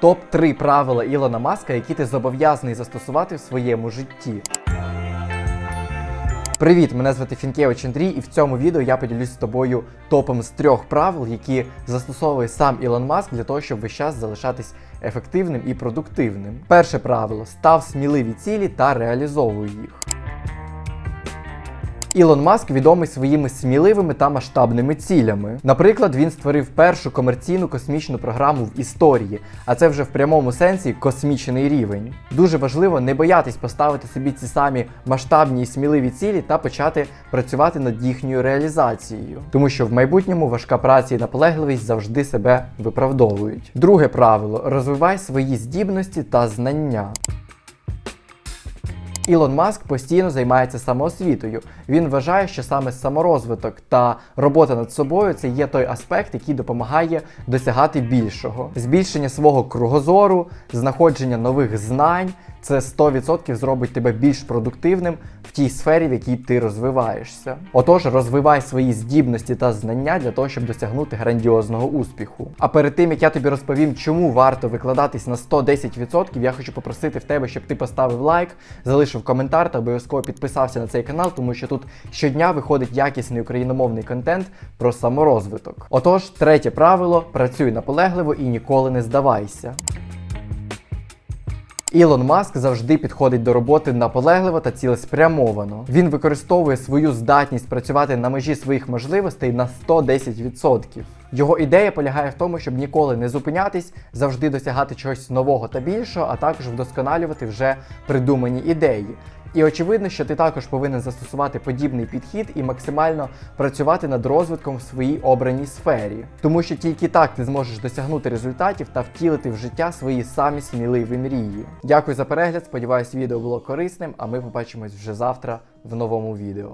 Топ 3 правила Ілона Маска, які ти зобов'язаний застосувати в своєму житті. Привіт, мене звати Фінкевич Андрій, і в цьому відео я поділюсь з тобою топом з трьох правил, які застосовує сам Ілон Маск для того, щоб весь час залишатись ефективним і продуктивним. Перше правило: став сміливі цілі та реалізовуй їх. Ілон Маск відомий своїми сміливими та масштабними цілями. Наприклад, він створив першу комерційну космічну програму в історії, а це вже в прямому сенсі космічний рівень. Дуже важливо не боятись поставити собі ці самі масштабні і сміливі цілі та почати працювати над їхньою реалізацією, тому що в майбутньому важка праця і наполегливість завжди себе виправдовують. Друге правило: розвивай свої здібності та знання. Ілон Маск постійно займається самоосвітою. Він вважає, що саме саморозвиток та робота над собою це є той аспект, який допомагає досягати більшого. Збільшення свого кругозору, знаходження нових знань це 100% зробить тебе більш продуктивним в тій сфері, в якій ти розвиваєшся. Отож, розвивай свої здібності та знання для того, щоб досягнути грандіозного успіху. А перед тим як я тобі розповім, чому варто викладатись на 110%, я хочу попросити в тебе, щоб ти поставив лайк, залишив коментар та обов'язково підписався на цей канал, тому що тут щодня виходить якісний україномовний контент про саморозвиток. Отож, третє правило: працюй наполегливо і ніколи не здавайся. Ілон Маск завжди підходить до роботи наполегливо та цілеспрямовано. Він використовує свою здатність працювати на межі своїх можливостей на 110%. Його ідея полягає в тому, щоб ніколи не зупинятись, завжди досягати чогось нового та більшого, а також вдосконалювати вже придумані ідеї. І очевидно, що ти також повинен застосувати подібний підхід і максимально працювати над розвитком в своїй обраній сфері, тому що тільки так ти зможеш досягнути результатів та втілити в життя свої самі сміливі мрії. Дякую за перегляд. Сподіваюсь, відео було корисним. А ми побачимось вже завтра в новому відео.